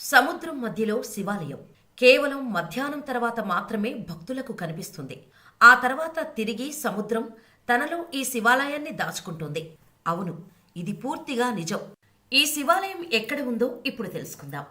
సముద్రం మధ్యలో శివాలయం. కేవలం మధ్యాహ్నం తర్వాత మాత్రమే భక్తులకు కనిపిస్తుంది. ఆ తర్వాత తిరిగి సముద్రం తనలో ఈ శివాలయాన్ని దాచుకుంటుంది. అవును ఇది పూర్తిగా నిజం. ఈ శివాలయం ఎక్కడ ఉందో ఇప్పుడు తెలుసుకుందాం.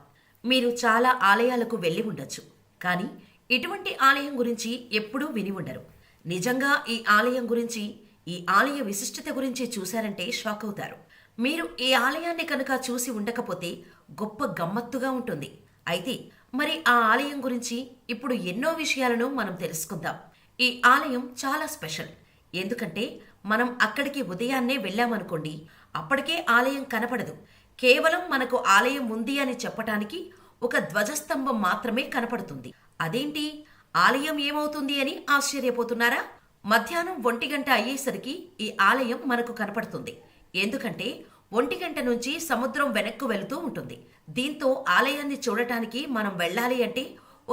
మీరు చాలా ఆలయాలకు వెళ్ళి ఉండొచ్చు. కానీ ఇటువంటి ఆలయం గురించి ఎప్పుడూ విని ఉండరు. నిజంగా ఈ ఆలయం గురించి ఈ ఆలయ విశిష్టత గురించి చూశారంటే షాక్ అవుతారు. మీరు ఈ ఆలయాన్ని కనుక చూసి ఉండకపోతే గొప్ప గమ్మత్తుగా ఉంటుంది. అయితే మరి ఆ ఆలయం గురించి ఇప్పుడు ఎన్నో విషయాలను మనం తెలుసుకుందాం. ఈ ఆలయం చాలా స్పెషల్. ఎందుకంటే మనం అక్కడికి ఉదయాన్నే వెళ్ళామనుకోండి అప్పటికే ఆలయం కనపడదు. కేవలం మనకు ఆలయం ఉంది అని చెప్పటానికి ఒక ధ్వజస్తంభం మాత్రమే కనపడుతుంది. అదేంటి? ఆలయం ఏమవుతుంది అని ఆశ్చర్యపోతున్నారా? మధ్యాహ్నం ఒంటి గంట అయ్యేసరికి ఈ ఆలయం మనకు కనపడుతుంది. ఎందుకంటే ఒంటి గంట నుంచి సముద్రం వెనక్కు వెళుతూ ఉంటుంది. దీంతో ఆలయాన్ని చూడటానికి మనం వెళ్ళాలి అంటే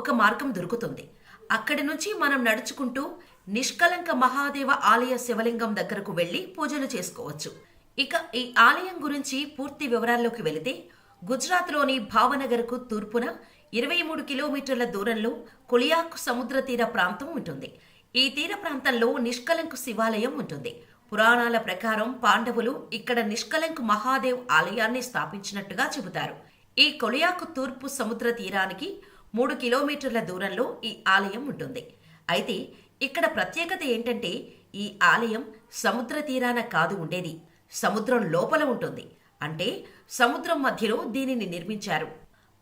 ఒక మార్గం దొరుకుతుంది. అక్కడి నుంచి మనం నడుచుకుంటూ నిష్కలంక మహాదేవ ఆలయ శివలింగం దగ్గరకు వెళ్ళి పూజలు చేసుకోవచ్చు. ఇక ఈ ఆలయం గురించి పూర్తి వివరాల్లోకి వెళితే గుజరాత్లోని భావనగర్కు తూర్పున ఇరవై మూడు కిలోమీటర్ల దూరంలో కొలియాక్ సముద్ర తీర ప్రాంతం ఉంటుంది. ఈ తీర ప్రాంతంలో నిష్కలంక శివాలయం ఉంటుంది. పురాణాల ప్రకారం పాండవులు ఇక్కడ నిష్కలంక్ మహాదేవ్ ఆలయాన్ని స్థాపించినట్టుగా చెబుతారు. ఈ కొలియాకు తూర్పు సముద్ర తీరానికి మూడు కిలోమీటర్ల దూరంలో ఈ ఆలయం ఉంటుంది. అయితే ఇక్కడ ప్రత్యేకత ఏంటంటే ఈ ఆలయం సముద్ర తీరాన కాదు ఉండేది. సముద్రం లోపల ఉంటుంది. అంటే సముద్రం మధ్యలో దీనిని నిర్మించారు.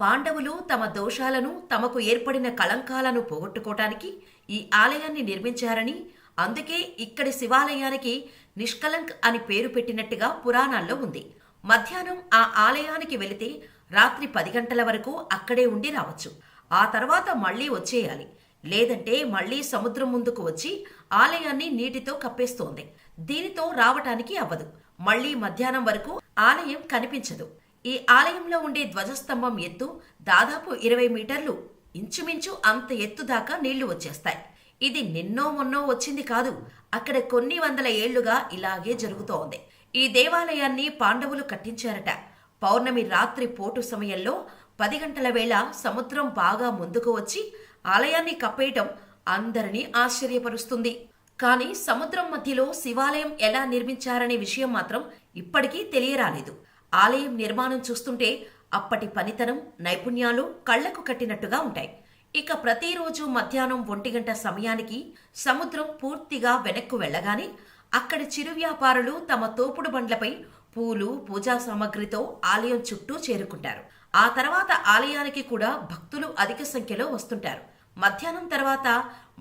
పాండవులు తమ దోషాలను తమకు ఏర్పడిన కళంకాలను పోగొట్టుకోవటానికి ఈ ఆలయాన్ని నిర్మించారని అందుకే ఇక్కడి శివాలయానికి నిష్కలంక్ అని పేరు పెట్టినట్టుగా పురాణాల్లో ఉంది. మధ్యాహ్నం ఆ ఆలయానికి వెళితే రాత్రి పది గంటల వరకు అక్కడే ఉండి రావచ్చు. ఆ తర్వాత మళ్ళీ వచ్చేయాలి. లేదంటే మళ్ళీ సముద్రం ముందుకు వచ్చి ఆలయాన్ని నీటితో కప్పేస్తోంది. దీనితో రావటానికి అవ్వదు. మళ్ళీ మధ్యాహ్నం వరకు ఆలయం కనిపించదు. ఈ ఆలయంలో ఉండే ధ్వజస్తంభం ఎత్తు దాదాపు ఇరవై మీటర్లు. ఇంచుమించు అంత ఎత్తు దాకా నీళ్ళు వచ్చేస్తాయి. ఇది నిన్నో మొన్నో వచ్చింది కాదు. అక్కడ కొన్ని వందల ఏళ్ళుగా ఇలాగే జరుగుతోంది. ఈ దేవాలయాన్ని పాండవులు కట్టించారట. పౌర్ణమి రాత్రి పోటు సమయంలో పది గంటల వేళ సముద్రం బాగా ముందుకు వచ్చి ఆలయాన్ని కప్పేయటం అందరినీ ఆశ్చర్యపరుస్తుంది. కానీ సముద్రం మధ్యలో శివాలయం ఎలా నిర్మించారనే విషయం మాత్రం ఇప్పటికీ తెలియరాలేదు. ఆలయం నిర్మాణం చూస్తుంటే అప్పటి పనితనం నైపుణ్యాలు కళ్ళకు కట్టినట్టుగా ఉంటాయి. ఇక ప్రతిరోజు మధ్యాహ్నం ఒంటి గంట సమయానికి సముద్రం పూర్తిగా వెనక్కు వెళ్ళగానే అక్కడి చిరు వ్యాపారులు తమ తోపుడు బండ్లపై పూలు పూజా సామగ్రితో ఆలయం చుట్టూ చేరుకుంటారు. ఆ తర్వాత ఆలయానికి కూడా భక్తులు అధిక సంఖ్యలో వస్తుంటారు. మధ్యాహ్నం తర్వాత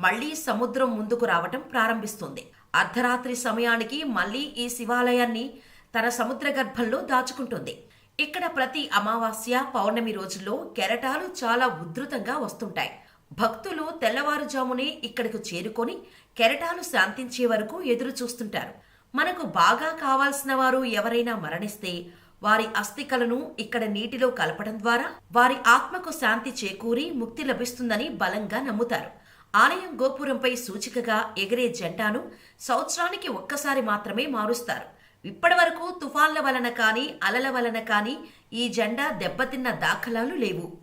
మళ్ళీ సముద్రం ముందుకు రావటం ప్రారంభిస్తుంది. అర్ధరాత్రి సమయానికి మళ్ళీ ఈ శివాలయాన్ని తన సముద్ర గర్భంలో దాచుకుంటుంది. ఇక్కడ ప్రతి అమావాస్య పౌర్ణమి రోజుల్లో కెరటాలు చాలా ఉధృతంగా వస్తుంటాయి. భక్తులు తెల్లవారుజామునే ఇక్కడకు చేరుకొని కెరటాలు శాంతించే వరకు ఎదురు చూస్తుంటారు మనకు బాగా కావాల్సిన వారు ఎవరైనా మరణిస్తే వారి అస్థికలను ఇక్కడ నీటిలో కలపడం ద్వారా వారి ఆత్మకు శాంతి చేకూరి ముక్తి లభిస్తుందని బలంగా నమ్ముతారు. ఆలయం గోపురంపై సూచికగా ఎగిరే జెండాను సంవత్సరానికి ఒక్కసారి మాత్రమే మారుస్తారు. ఇప్పటి వరకు తుఫాన్ల వలన కానీ అలల వలన కానీ ఈ జెండా దెబ్బతిన్న దాఖలాలు లేవు.